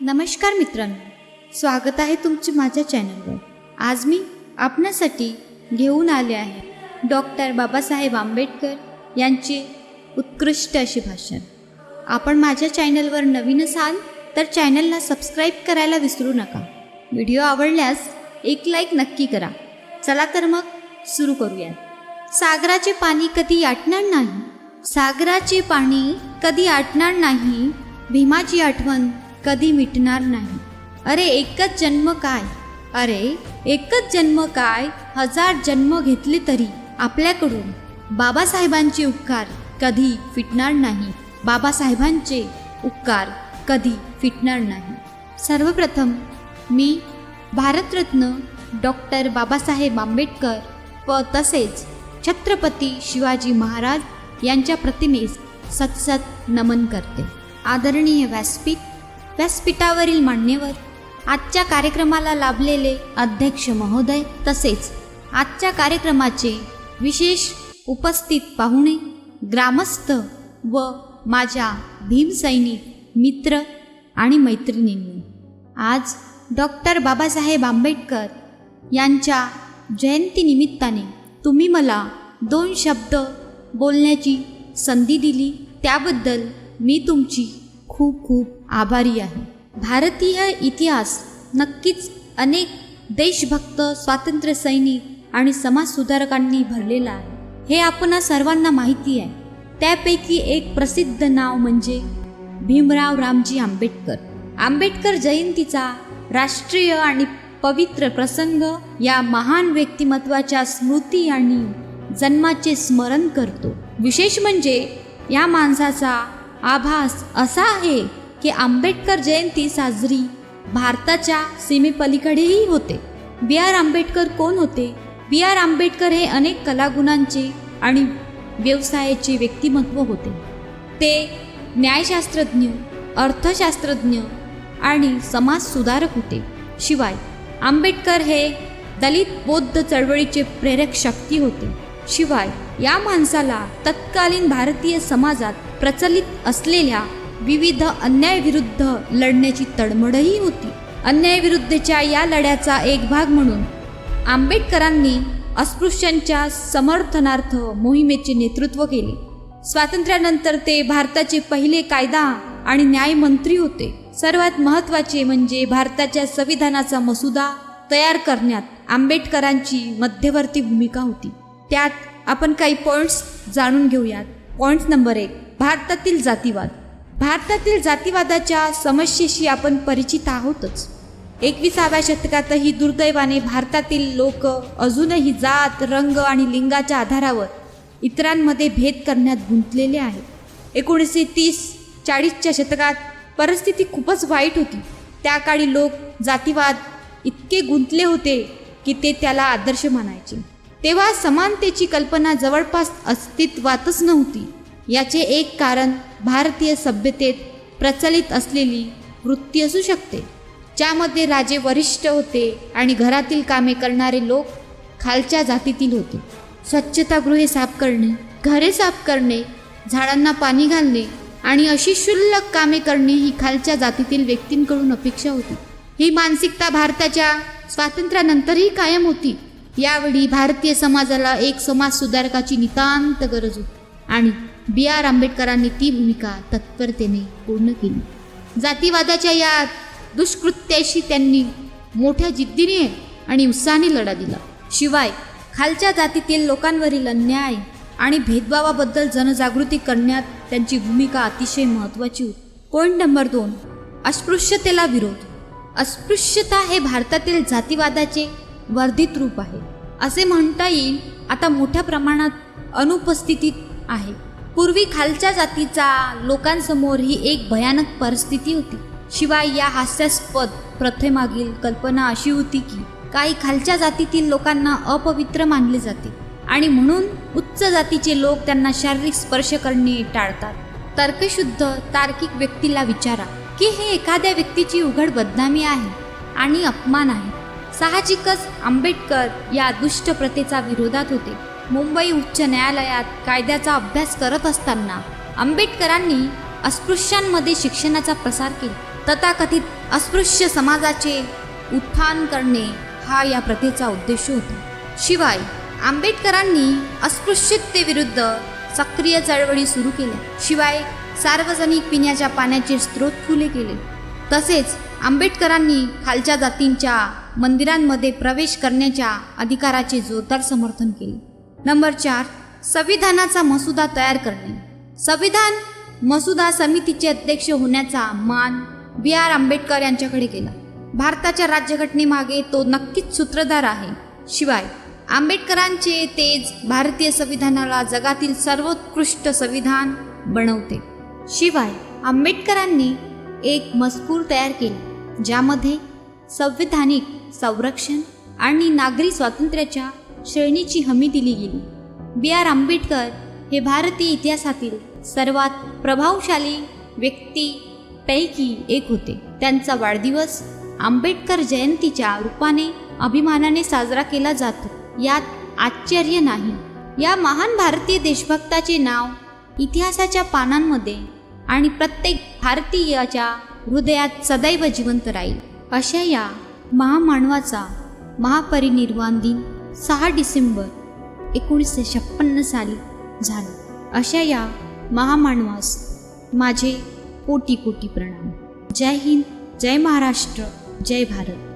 नमस्कार मित्रांनो स्वागत आहे तुमचे माझ्या चॅनलवर आज मी आपणासाठी घेऊन आले आहे डॉक्टर बाबासाहेब आंबेडकर यांचे उत्कृष्ट असे भाषण. आपण माझ्या चॅनलवर नवीन असाल तर चॅनलला सबस्क्राईब करायला विसरू नका. व्हिडिओ आवडल्यास एक लाईक नक्की करा. चला तर मग सुरू करूया सागराचे पाणी कधी आटणार नाही? सागराचे पाणी कधी आटणार नाही? भीमाची आठवण कधी मिटणार नाही. अरे एकच जन्म काय? अरे एकच जन्म काय? हजार जन्म घेतले तरी आपल्याकडून. बाबासाहेबांचे उपकार कधी फिटणार नाही. बाबासाहेबांचे उपकार कधी फिटणार नाही. सर्वप्रथम मी भारतरत्न डॉक्टर बाबासाहेब आंबेडकर व तसेच छत्रपती शिवाजी महाराज यांच्या प्रतिमेस सतसत नमन करते. आदरणीय व्यासपीठ व्यासपीठावरील मान्यवर आजच्या कार्यक्रमाला लाभलेले अध्यक्ष महोदय तसेच आजच्या कार्यक्रमाचे विशेष उपस्थित पाहुणे ग्रामस्थ व माझ्या भीमसैनिक मित्र आणि मैत्रिणींनी आज डॉक्टर बाबासाहेब आंबेडकर यांच्या जयंतीनिमित्ताने तुम्ही मला दोन शब्द बोलण्याची संधी दिली. त्याबद्दल मी तुमची खूप खूप आभारी आहे. भारतीय इतिहास नक्कीच अनेक देशभक्त स्वातंत्र्य सैनिक आणि समाजसुधारकांनी भरलेला आहे. हे आपणा सर्वांना माहिती आहे. त्यापैकी एक प्रसिद्ध नाव म्हणजे भीमराव रामजी आंबेडकर. आंबेडकर जयंतीचा राष्ट्रीय आणि पवित्र प्रसंग या महान व्यक्तिमत्वाच्या स्मृती आणि जन्माचे स्मरण करतो. विशेष म्हणजे या माणसाचा आभास असा आहे की आंबेडकर जयंती साजरी भारताच्या सीमेपलीकडेही होते. बी आर आंबेडकर कोण होते? बी आर आंबेडकर हे अनेक कलागुणांचे आणि व्यवसायाचे व्यक्तिमत्व होते. ते न्यायशास्त्रज्ञ अर्थशास्त्रज्ञ आणि समाजसुधारक होते. शिवाय आंबेडकर हे दलित बौद्ध चळवळीचे प्रेरक शक्ती होते. शिवाय या माणसाला तत्कालीन भारतीय समाजात प्रचलित असलेल्या विविध अन्यायविरुद्ध लढण्याची तळमळही होती. अन्यायाविरुद्धच्या या लढ्याचा एक भाग म्हणून आंबेडकरांनी अस्पृश्यांच्या समर्थनार्थ मोहिमेचे नेतृत्व केले. स्वातंत्र्यानंतर ते भारताचे पहिले कायदा आणि न्यायमंत्री होते. सर्वात महत्त्वाचे म्हणजे भारताच्या संविधानाचा मसुदा तयार करण्यात आंबेडकरांची मध्यवर्ती भूमिका होती. त्यात आपण काही पॉईंट्स जाणून घेऊयात. पॉईंट्स नंबर एक. भारतातील जातीवाद. भारतातील जातीवादाच्या समस्येशी आपण परिचित आहोतच. एकविसाव्या शतकातही दुर्दैवाने भारतातील लोक अजूनही जात रंग आणि लिंगाच्या आधारावर इतरांमध्ये भेद करण्यात गुंतलेले आहेत. एकोणीसशे तीस चाळीसच्या शतकात परिस्थिती खूपच वाईट होती. त्या काळी लोक जातीवाद इतके गुंतले होते की ते त्याला आदर्श मानायचे तेव्हा समानतेची कल्पना जवळपास अस्तित्वातच नव्हती. याचे एक कारण भारतीय सभ्यतेत प्रचलित असलेली वृत्ती असू शकते. ज्यामध्ये राजे वरिष्ठ होते आणि घरातील कामे करणारे लोक खालच्या जातीतील होते. स्वच्छतागृहे साफ करणे घरे साफ करणे झाडांना पाणी घालणे आणि अशी क्षुल्लक कामे करणे ही खालच्या जातीतील व्यक्तींकडून अपेक्षा होती. ही मानसिकता भारताच्या स्वातंत्र्यानंतरही कायम होती. यावेळी भारतीय समाजाला एक समाज सुधारकाची नितांत गरज होती आणि बी आर आंबेडकरांनी ती भूमिका तत्परतेने पूर्ण केली. जातीवादाच्या या दुष्कृत्याशी त्यांनी मोठ्या जिद्दीने आणि उत्साहाने लढा दिला. शिवाय खालच्या जातीतील लोकांवरील अन्याय आणि भेदभावाबद्दल जनजागृती करण्यात त्यांची भूमिका अतिशय महत्त्वाची होती. पॉईंट नंबर दोन अस्पृश्यतेला विरोध. अस्पृश्यता हे भारतातील जातीवादाचे वर्धित रूप आहे. असे म्हणता येईल आता मोठ्या प्रमाणात अनुपस्थितीत आहे. पूर्वी खालच्या जातीचा लोकांसमोर ही एक भयानक परिस्थिती होती. शिवाय या हास्यास्पद प्रथेमागील कल्पना अशी होती की काही खालच्या जातीतील लोकांना अपवित्र मानले जाते आणि म्हणून उच्च जातीचे लोक त्यांना शारीरिक स्पर्श करणे टाळतात. तर्कशुद्ध तार्किक व्यक्तीला विचारा की हे एखाद्या व्यक्तीची उघड बदनामी आहे आणि अपमान आहे. साहजिकच आंबेडकर या दुष्ट प्रथेचा विरोधात होते. मुंबई उच्च न्यायालयात कायद्याचा अभ्यास करत असताना आंबेडकरांनी अस्पृश्यांमध्ये शिक्षणाचा प्रसार केला. तथाकथित अस्पृश्य समाजाचे उत्थान करणे हा या प्रथेचा उद्देश होता. शिवाय आंबेडकरांनी अस्पृश्यतेविरुद्ध सक्रिय चळवळी सुरू केल्या. शिवाय सार्वजनिक पिण्याच्या पाण्याचे स्रोत खुले केले. तसेच आंबेडकरांनी खालच्या जातींच्या मंदिरांमध्ये प्रवेश करण्याच्या अधिकाराचे जोरदार समर्थन केले. नंबर चार संविधानाचा मसुदा तयार करणे. संविधान मसुदा समितीचे अध्यक्ष होण्याचा मान बी आर आंबेडकर यांच्याकडे गेला. भारताच्या राज्यघटनेमागे तो नक्कीच सूत्रधार आहे. शिवाय आंबेडकरांचे तेज भारतीय संविधानाला जगातील सर्वोत्कृष्ट संविधान बनवते. शिवाय आंबेडकरांनी एक मजकूर तयार केला ज्यामध्ये संविधानिक संरक्षण आणि नागरी स्वातंत्र्याच्या श्रेणीची हमी दिली गेली. बी. आर. आंबेडकर हे भारतीय इतिहासातील सर्वात प्रभावशाली व्यक्तीपैकी एक होते. त्यांचा वाढदिवस आंबेडकर जयंतीच्या रूपाने अभिमानाने साजरा केला जातो. यात आश्चर्य नाही. या महान भारतीय देशभक्ताचे नाव इतिहासाच्या पानांमध्ये आणि प्रत्येक भारतीयाच्या हृदयात सदैव जिवंत राहील. अशा या महामानवाचा महापरिनिर्वाण दिन सहा डिसेंबर एकोणीसशे छप्पन्न साली झालं. अशा या महामानवास माझे कोटी कोटी प्रणाम. जय हिंद जय महाराष्ट्र जय भारत.